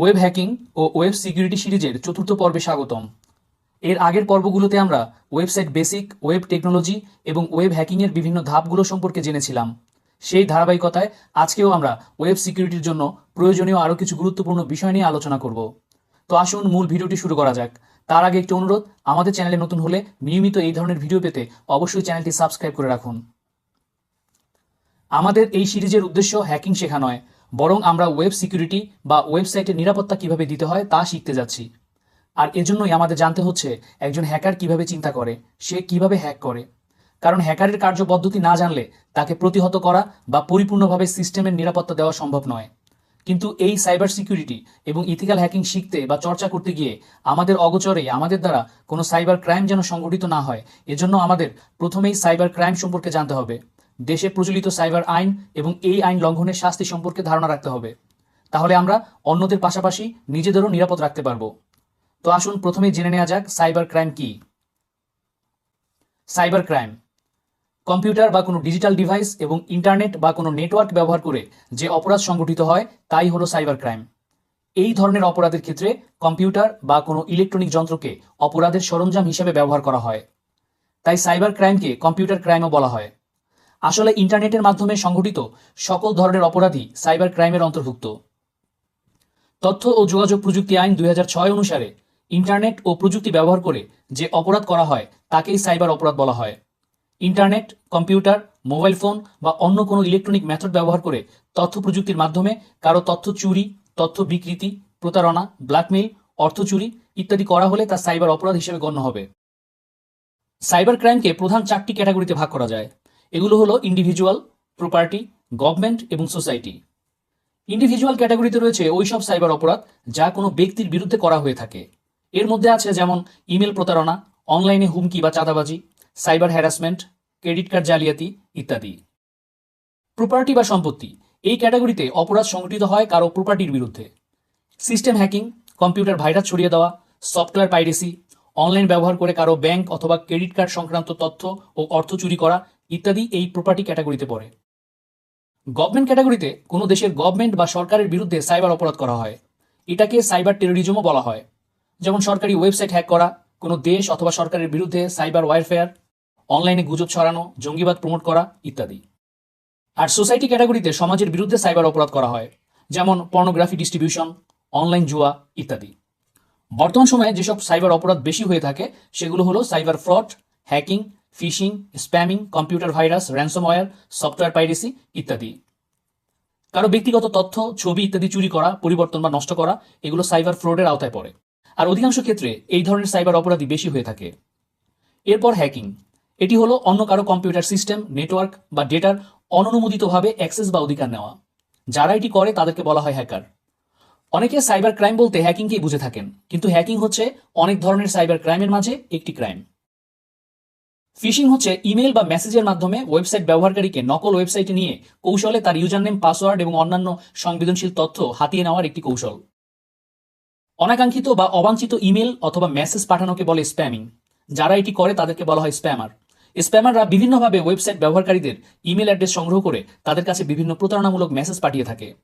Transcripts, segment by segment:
Web hacking ও web security সিরিজের চতুর্থ পর্বে স্বাগতম। এর আগের পর্বগুলোতে আমরা ওয়েবসাইট বেসিক, ওয়েব টেকনোলজি এবং ওয়েব হ্যাকিংয়ের বিভিন্ন ধাপগুলো সম্পর্কে জেনেছিলাম। সেই ধারাবাহিকতায় আজকেও আমরা ওয়েব সিকিউরিটির জন্য প্রয়োজনীয় আরও কিছু গুরুত্বপূর্ণ বিষয় নিয়ে আলোচনা করব। তো আসুন মূল ভিডিওটি শুরু করা যাক। তার আগে একটি অনুরোধ, আমাদের চ্যানেলে নতুন হলে নিয়মিত এই ধরনের ভিডিও পেতে অবশ্যই চ্যানেলটি সাবস্ক্রাইব করে রাখুন। আমাদের এই সিরিজের উদ্দেশ্য হ্যাকিং শেখা নয় বরং আমরা ওয়েব সিকিউরিটি বা ওয়েবসাইটের নিরাপত্তা কীভাবে দিতে হয় তা শিখতে যাচ্ছি। আর এজন্যই আমাদের জানতে হচ্ছে, একজন হ্যাকার কীভাবে চিন্তা করে, সে কীভাবে হ্যাক করে। কারণ হ্যাকারের কার্যপদ্ধতি না জানলে তাকে প্রতিহত করা বা পরিপূর্ণভাবে সিস্টেমের নিরাপত্তা দেওয়া সম্ভব নয়। কিন্তু এই সাইবার সিকিউরিটি এবং ইথিক্যাল হ্যাকিং শিখতে বা চর্চা করতে গিয়ে আমাদের অগোচরে, আমাদের দ্বারা কোনো সাইবার ক্রাইম যেন সংঘটিত না হয়, এজন্য আমাদের প্রথমেই সাইবার ক্রাইম সম্পর্কে জানতে হবে। দেশে প্রচলিত সাইবার আইন এবং এই আইন লঙ্ঘনের শাস্তি সম্পর্কে ধারণা রাখতে হবে। তাহলে আমরা অন্যদের পাশাপাশি নিজেদেরও নিরাপদ রাখতে পারব। তো আসুন প্রথমেই জেনে নেওয়া যাক সাইবার ক্রাইম কি। Cyber crime. কম্পিউটার বা কোনো ডিজিটাল ডিভাইস এবং ইন্টারনেট বা কোনো নেটওয়ার্ক ব্যবহার করে যে অপরাধ সংগঠিত হয়, তাই হলো সাইবার ক্রাইম। এই ধরনের অপরাধের ক্ষেত্রে কম্পিউটার বা কোনো ইলেকট্রনিক যন্ত্রকে অপরাধের সরঞ্জাম হিসেবে ব্যবহার করা হয়। তাই সাইবার ক্রাইমকে কম্পিউটার ক্রাইমও বলা হয়। আসলে ইন্টারনেটের মাধ্যমে সংঘটিত সকল ধরনের অপরাধী সাইবার ক্রাইমের অন্তর্ভুক্ত। তথ্য ও যোগাযোগ প্রযুক্তি আইন দুই হাজার ছয় অনুসারে ইন্টারনেট ও প্রযুক্তি ব্যবহার করে যে অপরাধ করা হয়, তাকেই সাইবার অপরাধ বলা হয়। ইন্টারনেট, কম্পিউটার, মোবাইল ফোন বা অন্য কোনো ইলেকট্রনিক মেথড ব্যবহার করে তথ্য প্রযুক্তির মাধ্যমে কারও তথ্য চুরি, তথ্য বিকৃতি, প্রতারণা, ব্ল্যাকমেইল, অর্থ চুরি ইত্যাদি করা হলে তা সাইবার অপরাধ হিসেবে গণ্য হবে। সাইবার ক্রাইমকে প্রধান চারটি ক্যাটাগরিতে ভাগ করা যায়। এগুলো হলো ইন্ডিভিজুয়াল প্রপার্টি গভর্নমেন্ট এবং সোসাইটি ইন্ডিভিজুয়াল ক্যাটাগরিতে রয়েছে ওইসব সাইবার অপরাধ যা কোনো ব্যক্তির বিরুদ্ধে করা হয়ে থাকে। এর মধ্যে আছে যেমন ইমেল প্রতারণা অনলাইনে হুমকি বা চাঁদাবাজি সাইবার হ্যারাসমেন্ট ক্রেডিট কার্ড জালিয়াতি ইত্যাদি। প্রপার্টি বা সম্পত্তি, এই ক্যাটাগরিতে অপরাধ সংঘটিত হয় কারও প্রপার্টির বিরুদ্ধে। সিস্টেম হ্যাকিং কম্পিউটার ভাইরাস ছড়িয়ে দেওয়া সফটওয়্যার পাইরেসি অনলাইন ব্যবহার করে কারও ব্যাংক অথবা ক্রেডিট কার্ড সংক্রান্ত তথ্য ও অর্থ চুরি করা ইত্যাদি এই প্রপার্টি ক্যাটাগরিতে পড়ে। গভর্নমেন্ট ক্যাটাগরিতে কোনো দেশের গভর্নমেন্ট বা সরকারের বিরুদ্ধে সাইবার অপরাধ করা হয়। এটাকে সাইবার টেরোরিজমও বলা হয়। যেমন সরকারি ওয়েবসাইট হ্যাক করা, কোনো দেশ অথবা সরকারের বিরুদ্ধে সাইবার ওয়ারফেয়ার অনলাইনে গুজব ছড়ানো, জঙ্গিবাদ প্রমোট করা ইত্যাদি। আর সোসাইটি ক্যাটাগরিতে সমাজের বিরুদ্ধে সাইবার অপরাধ করা হয়, যেমন পর্নোগ্রাফি ডিস্ট্রিবিউশন অনলাইন জুয়া ইত্যাদি। বর্তমান সময়ে যেসব সাইবার অপরাধ বেশি হয়ে থাকে, সেগুলো হলো cyber fraud hacking phishing spamming computer virus ransomware software piracy ইত্যাদি। কারও ব্যক্তিগত তথ্য, ছবি ইত্যাদি চুরি করা, পরিবর্তন বা নষ্ট করা, এগুলো সাইবার ফ্রডের আওতায় পড়ে। আর অধিকাংশ ক্ষেত্রে এই ধরনের সাইবার অপরাধী বেশি হয়ে থাকে। এরপর হ্যাকিং এটি হলো অন্য কারও কম্পিউটার সিস্টেম নেটওয়ার্ক বা ডেটার অননুমোদিতভাবে অ্যাক্সেস বা অধিকার নেওয়া। যারা এটি করে, তাদেরকে বলা হয় হ্যাকার অনেকে সাইবার ক্রাইম বলতে হ্যাকিংকেই বুঝে থাকেন। কিন্তু হ্যাকিং হচ্ছে অনেক ধরনের সাইবার ক্রাইমের মাঝে একটি ক্রাইম ফিশিং হচ্ছে ইমেল বা মেসেজের মাধ্যমে ওয়েবসাইট ব্যবহারকারীকে নকল ওয়েবসাইটে নিয়ে কৌশলে তার ইউজার নেম পাসওয়ার্ড এবং অন্যান্য সংবেদনশীল তথ্য হাতিয়ে নেওয়ার একটি কৌশল। অনাকাঙ্ক্ষিত বা অবাঞ্ছিত ইমেল অথবা মেসেজ পাঠানোকে বলে স্প্যামিং। যারা এটি করে তাদেরকে বলা হয় স্প্যামার। স্প্যামাররা বিভিন্নভাবে ওয়েবসাইট ব্যবহারকারীদের ইমেল অ্যাড্রেস সংগ্রহ করে তাদের কাছে বিভিন্ন প্রতারণামূলক মেসেজ পাঠিয়ে থাকে।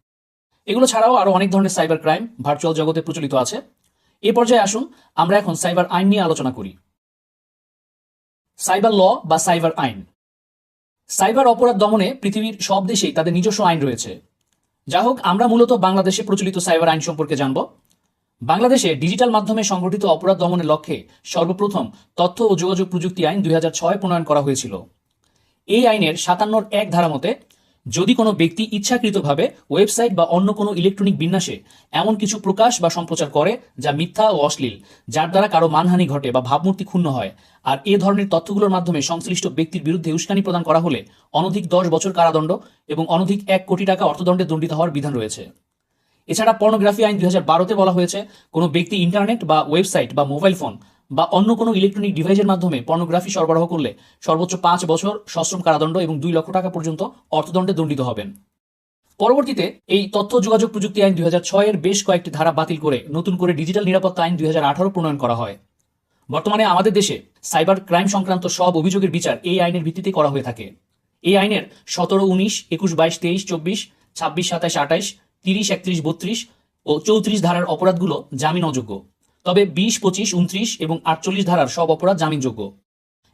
এগুলো ছাড়াও আরও অনেক ধরনের সাইবার ক্রাইম ভার্চুয়াল জগতে প্রচলিত আছে। এ পর্যায়ে আসুন, আমরা এখন সাইবার আইন নিয়ে আলোচনা করি। সাইবার ল বা সাইবার আইন। সাইবার অপরাধ দমনে পৃথিবীর সব দেশেই তাদের নিজস্ব আইন রয়েছে। যা হোক, আমরা মূলত বাংলাদেশে প্রচলিত সাইবার আইন সম্পর্কে জানব। বাংলাদেশে ডিজিটাল মাধ্যমে সংগঠিত অপরাধ দমনের লক্ষ্যে সর্বপ্রথম তথ্য ও যোগাযোগ প্রযুক্তি আইন দুই হাজার ছয় প্রণয়ন করা হয়েছিল। এই আইনের সাতান্নর এক ধারা মতে যদি কোনো ব্যক্তি ইচ্ছাকৃতভাবে ওয়েবসাইট বা অন্য কোনো ইলেকট্রনিক বিন্যাসে এমন কিছু প্রকাশ বা সম্প্রচার করে যা মিথ্যা ও অশ্লীল, যার দ্বারা কারও মানহানি ঘটে বা ভাবমূর্তি ক্ষুণ্ণ হয়, আর এ ধরনের তথ্যগুলোর মাধ্যমে সংশ্লিষ্ট ব্যক্তির বিরুদ্ধে উস্কানি প্রদান করা হলে অনধিক দশ বছর কারাদণ্ড এবং অনধিক এক কোটি টাকা অর্থদণ্ডে দণ্ডিত হওয়ার বিধান রয়েছে। এছাড়া পর্নোগ্রাফি আইন দুই বারোতে বলা হয়েছে, কোনো ব্যক্তি ইন্টারনেট বা ওয়েবসাইট বা মোবাইল ফোন বা অন্য কোনো ইলেকট্রনিক ডিভাইসের মাধ্যমে পর্নোগ্রাফি সরবরাহ করলে সর্বোচ্চ পাঁচ বছর সশ্রম কারাদণ্ড এবং দুই লক্ষ টাকা পর্যন্ত অর্থদণ্ডে দণ্ডিত হবেন। পরবর্তীতে এই তথ্য যোগাযোগ প্রযুক্তি আইন দুই এর বেশ কয়েকটি ধারা বাতিল করে নতুন করে ডিজিটাল নিরাপত্তা আইন দুই হাজার আঠারো প্রণয়ন করা হয়। বর্তমানে আমাদের দেশে সাইবার ক্রাইম সংক্রান্ত সব অভিযোগের বিচার এই আইনের ভিত্তিতে করা হয়ে থাকে। এই আইনের সতেরো, উনিশ, একুশ, বাইশ, তেইশ, চব্বিশ, ছাব্বিশ, সাতাশ আঠাইশ তিরিশ, একত্রিশ, বত্রিশ ও চৌত্রিশ ধারার অপরাধগুলো জামিন অযোগ্য। তবে বিশ, পঁচিশ, উনত্রিশ এবং আটচল্লিশ ধারার সব অপরাধ জামিনযোগ্য।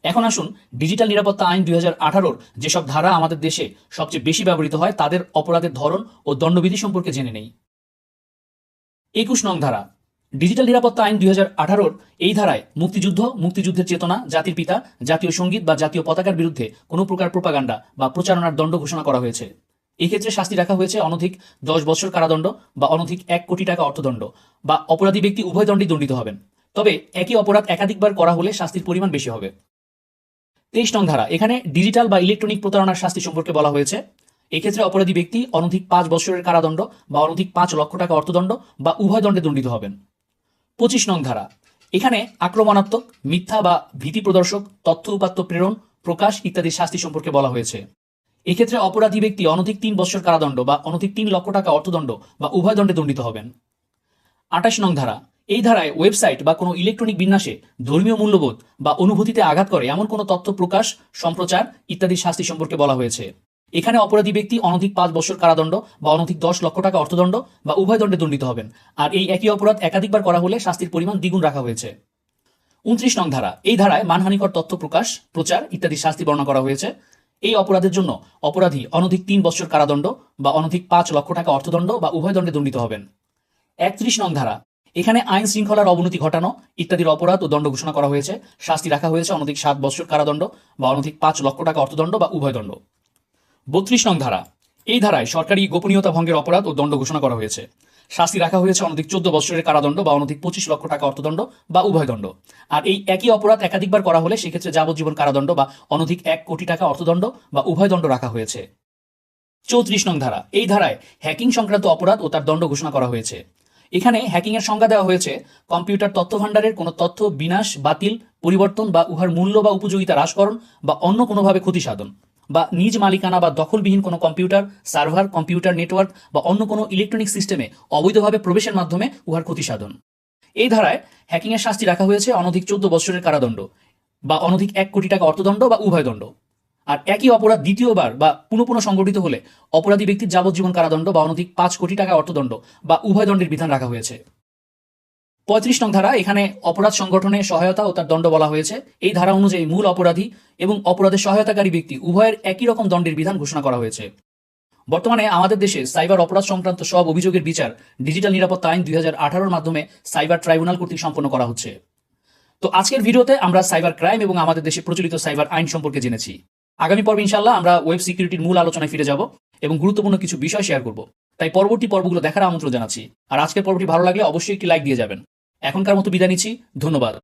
এখন আসুন ডিজিটাল নিরাপত্তা আইন দুই হাজার আঠারোর যেসব ধারা আমাদের দেশে সবচেয়ে বেশি ব্যবহৃত হয়, তাদের অপরাধের ধরন ও দণ্ডবিধি সম্পর্কে জেনে নেই। একুশ নং ধারা। ডিজিটাল নিরাপত্তা আইন দুই হাজার আঠারোর এই ধারায় মুক্তিযুদ্ধ, মুক্তিযুদ্ধের চেতনা, জাতির পিতা, জাতীয় সংগীত বা জাতীয় পতাকার বিরুদ্ধে কোনো প্রকার প্রোপাগান্ডা বা প্রচারণার দণ্ড ঘোষণা করা হয়েছে। এই ক্ষেত্রে শাস্তি রাখা হয়েছে অনধিক দশ বছর কারাদণ্ড বা অনধিক এক কোটি টাকা অর্থদণ্ড বা অপরাধী ব্যক্তি উভয় দণ্ডই দণ্ডিত হবেন। তবে একই অপরাধ একাধিকবার করা হলে শাস্তির পরিমাণ বেশি হবে। তেইশ নং ধারা, এখানে ডিজিটাল বা ইলেকট্রনিক প্রতারণার শাস্তি সম্পর্কে বলা হয়েছে। এক্ষেত্রে অপরাধী ব্যক্তি অনধিক পাঁচ বছরের কারাদণ্ড বা অনধিক পাঁচ লক্ষ টাকা অর্থদণ্ড বা উভয় দণ্ডে দণ্ডিত হবেন। পঁচিশ নং ধারা, এখানে আক্রমণাত্মক, মিথ্যা বা ভীতি প্রদর্শক, তথ্য উপাত্ত প্রেরণ, প্রকাশ ইত্যাদি শাস্তি সম্পর্কে বলা হয়েছে। এক্ষেত্রে অপরাধী ব্যক্তি অনধিক তিন বছর কারাদণ্ড বা অনধিক তিন লক্ষ টাকা অর্থদণ্ড বা উভয় দণ্ডে দণ্ডিত হবেন। আঠাশ নং ধারা। এই ধারায় ওয়েবসাইট বা কোনো ইলেকট্রনিক বিন্যাসে ধর্মীয় মূল্যবোধ বা অনুভূতিতে আঘাত করে এমন কোনো তথ্য প্রকাশ, সম্প্রচার ইত্যাদি শাস্তি সম্পর্কে বলা হয়েছে। এখানে অপরাধী ব্যক্তি অনধিক পাঁচ বছর কারাদণ্ড বা অনধিক দশ লক্ষ টাকা অর্থদণ্ড বা উভয় দণ্ডে দণ্ডিত হবেন। আর এই একই অপরাধ একাধিকবার করা হলে শাস্তির পরিমাণ দ্বিগুণ রাখা হয়েছে। উনত্রিশ নং ধারা। এই ধারায় মানহানিকর তথ্য প্রকাশ, প্রচার ইত্যাদি শাস্তি বর্ণনা করা হয়েছে। এই অপরাধের জন্য অপরাধী অনধিক তিন বছর কারাদণ্ড বা অনধিক পাঁচ লক্ষ টাকা অর্থদণ্ড বা উভয় দণ্ডে দণ্ডিত হবেন। একত্রিশ নং ধারা। এখানে আইন শৃঙ্খলার অবনতি ঘটানো ইত্যাদির অপরাধ ও দণ্ড ঘোষণা করা হয়েছে। শাস্তি রাখা হয়েছে অনধিক সাত বছর কারাদণ্ড বা অনধিক পাঁচ লক্ষ টাকা অর্থদণ্ড বা উভয় দণ্ড। বত্রিশ নং ধারা। এই ধারায় সরকারি গোপনীয়তা ভঙ্গের অপরাধ ও দণ্ড ঘোষণা করা হয়েছে। শাস্তি রাখা হয়েছে অনধিক চোদ্দ বছরের কারাদণ্ড বা অনধিক পঁচিশ লক্ষ টাকা অর্থদণ্ড বা উভয় দণ্ড। আর এই একই অপরাধ একাধিকবার করা হলে সেক্ষেত্রে যাবজ্জীবন কারাদণ্ড বা অনধিক এক কোটি টাকা অর্থদণ্ড বা উভয় দণ্ড রাখা হয়েছে। চৌত্রিশ নং ধারা। এই ধারায় হ্যাকিং সংক্রান্ত অপরাধ ও তার দণ্ড ঘোষণা করা হয়েছে। এখানে হ্যাকিং এর সংজ্ঞা দেওয়া হয়েছে, কম্পিউটার তথ্য ভাণ্ডারের কোনো তথ্য বিনাশ, বাতিল, পরিবর্তন বা উহার মূল্য বা উপযোগিতা হ্রাসকরণ বা অন্য কোনোভাবে ক্ষতি সাধন বা নিজ মালিকানা বা দখলবিহীন কোনো কম্পিউটার, সার্ভার, কম্পিউটার নেটওয়ার্ক বা অন্য কোনো ইলেকট্রনিক সিস্টেমে অবৈধভাবে প্রবেশের মাধ্যমে উহার ক্ষতি সাধন এই ধারায় হ্যাকিংয়ের শাস্তি রাখা হয়েছে অনধিক চোদ্দ বছরের কারাদণ্ড বা অনধিক এক কোটি টাকা অর্থদণ্ড বা উভয় দণ্ড। আর একই অপরাধ দ্বিতীয়বার বা পুনঃ পুনঃ সংগঠিত হলে অপরাধী ব্যক্তির যাবজ্জীবন কারাদণ্ড বা অনধিক পাঁচ কোটি টাকা অর্থদণ্ড বা উভয় দণ্ডের বিধান রাখা হয়েছে। পঁয়ত্রিশ নং ধারা, এখানে অপরাধ সংগঠনে সহায়তা ও তার দণ্ড বলা হয়েছে। এই ধারা অনুযায়ী মূল অপরাধী এবং অপরাধের সহায়তাকারী ব্যক্তি উভয়ের একই রকম দণ্ডের বিধান ঘোষণা করা হয়েছে। বর্তমানে আমাদের দেশে সাইবার অপরাধ সংক্রান্ত সব অভিযোগের বিচার ডিজিটাল নিরাপত্তা আইন দুই হাজার মাধ্যমে সাইবার ট্রাইব্যুনাল কর্তৃক সম্পন্ন করা হচ্ছে। তো আজকের ভিডিওতে আমরা সাইবার ক্রাইম এবং আমাদের দেশে প্রচলিত সাইবার আইন সম্পর্কে জেনেছি। আগামী পর্বে ইনশাল্লাহ আমরা ওয়েব সিকিউরিটির মূল আলোচনায় ফিরে যাব এবং গুরুত্বপূর্ণ কিছু বিষয় শেয়ার করব। তাই পরবর্তী পর্বগুলো দেখার আমন্ত্রণ জানাচ্ছি। আর আজকের পর্বটি ভালো লাগলে অবশ্যই একটি লাইক দিয়ে যাবেন। এখনকার মতো বিদায় নিচ্ছি ধন্যবাদ।